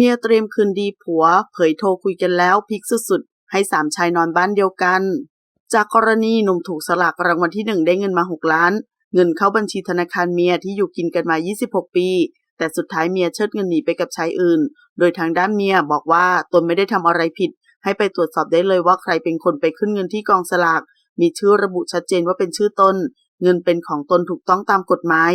เมียเตรียมคืนดีผัว เผยโทรคุยกันแล้วพลิกสุดๆ ให้สามชายนอนบ้านเดียวกัน จากกรณีหนุ่มถูกสลากรางวัลที่หนึ่งได้เงินมา 6 ล้าน เงินเข้าบัญชีธนาคารเมียที่อยู่กินกันมา 26 ปี แต่สุดท้ายเมียเชิดเงินหนีไปกับชายอื่น โดยทางด้านเมียบอกว่าตนไม่ได้ทำอะไรผิด ให้ไปตรวจสอบได้เลยว่าใครเป็นคนไปขึ้นเงินที่กองสลากมีชื่อระบุชัดเจนว่าเป็นชื่อตน เงินเป็นของตนถูกต้องตามกฎหมาย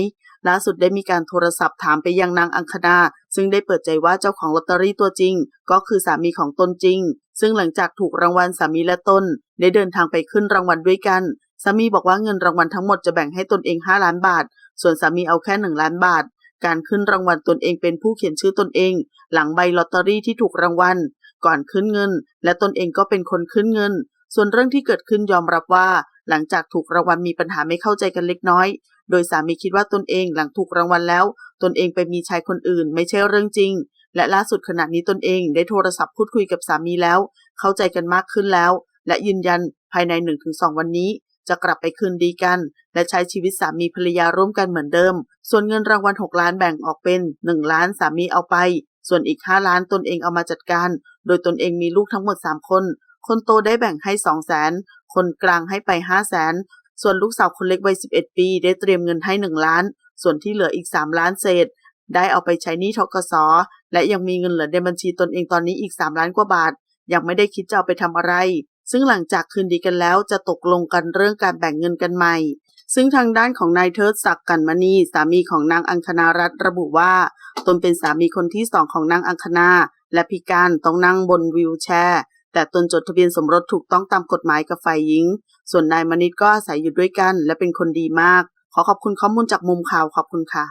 ล่าสุดได้มีการโทรศัพท์ถามไปยังนางอังคณาซึ่งได้เปิดใจว่าเจ้าของลอตเตอรี่ตัวจริง ก็คือสามีของตนจริง ซึ่งหลังจากถูกรางวัลสามีและตนได้เดินทางไปขึ้นรางวัลด้วยกันสามีบอกว่าเงินรางวัลทั้งหมดจะแบ่งให้ตนเอง 5 ล้านบาท ส่วนสามีเอาแค่ 1 ล้านบาท การขึ้นรางวัลตนเองเป็นผู้เขียนชื่อตนเอง หลังใบลอตเตอรี่ที่ถูกรางวัล ก่อนขึ้นเงิน และตนเองก็เป็นคนขึ้นเงิน ส่วนเรื่องที่เกิดขึ้นยอมรับว่า หลังจากถูกรางวัลมีปัญหาไม่เข้าใจกันเล็กน้อย โดยสามีคิดว่าตนเองหลังถูกรางวัลแล้ว ตนเองไปมีชายคนอื่น ไม่ใช่เรื่องจริง และล่าสุดขณะนี้ตนเองได้โทรศัพท์พูดคุยกับสามีแล้ว เข้าใจกันมากขึ้นแล้ว และยืนยันภายใน 1-2 วันนี้ จะกลับไปคืนดีกัน และใช้ชีวิตสามีภรรยาร่วมกันเหมือนเดิม ส่วนเงินรางวัล 6 ล้านแบ่งออกเป็น 1 ล้านสามีเอาไป ส่วนอีก 5 ล้านตนเองเอามาจัดการ โดยตนเองมีลูกทั้งหมด 3 คน คนโตได้แบ่งให้2 0 0แสนคนกลางให้ไป5 0 0แสนส่วนลูกสาวคนเล็กวัย11 ปี ได้เตรียมเงินให้ 1 ล้าน ส่วนที่เหลืออีก 3 ล้านเศษ ได้เอาไปใช้หนี้ทกสและยังมีเงินเหลือในบัญชีตนเองตอนนี้อีก 3 ล้านกว่าบาท ยังไม่ได้คิดจะเอาไปทำอะไร ซึ่งหลังจากคืนดีกันแล้วจะตกลงกันเรื่องการแบ่งเงินกันใหม่ ซึ่งทางด้านของนายเทิดศักดิ์กันมณีสามีของนางอังคณารัตระบุว่า ตนเป็นสามีคนที่สองของนางอังคณาและพิการต้องนั่งบนวีลแชร์ แต่ตนจดทะเบียนสมรสถูกต้องตามกฎหมายกับฝ่ายหญิง ส่วนนายมณิตก็อาศัยอยู่ด้วยกัน และเป็นคนดีมาก ขอขอบคุณข้อมูลจากมุมข่าวขอบคุณค่ะ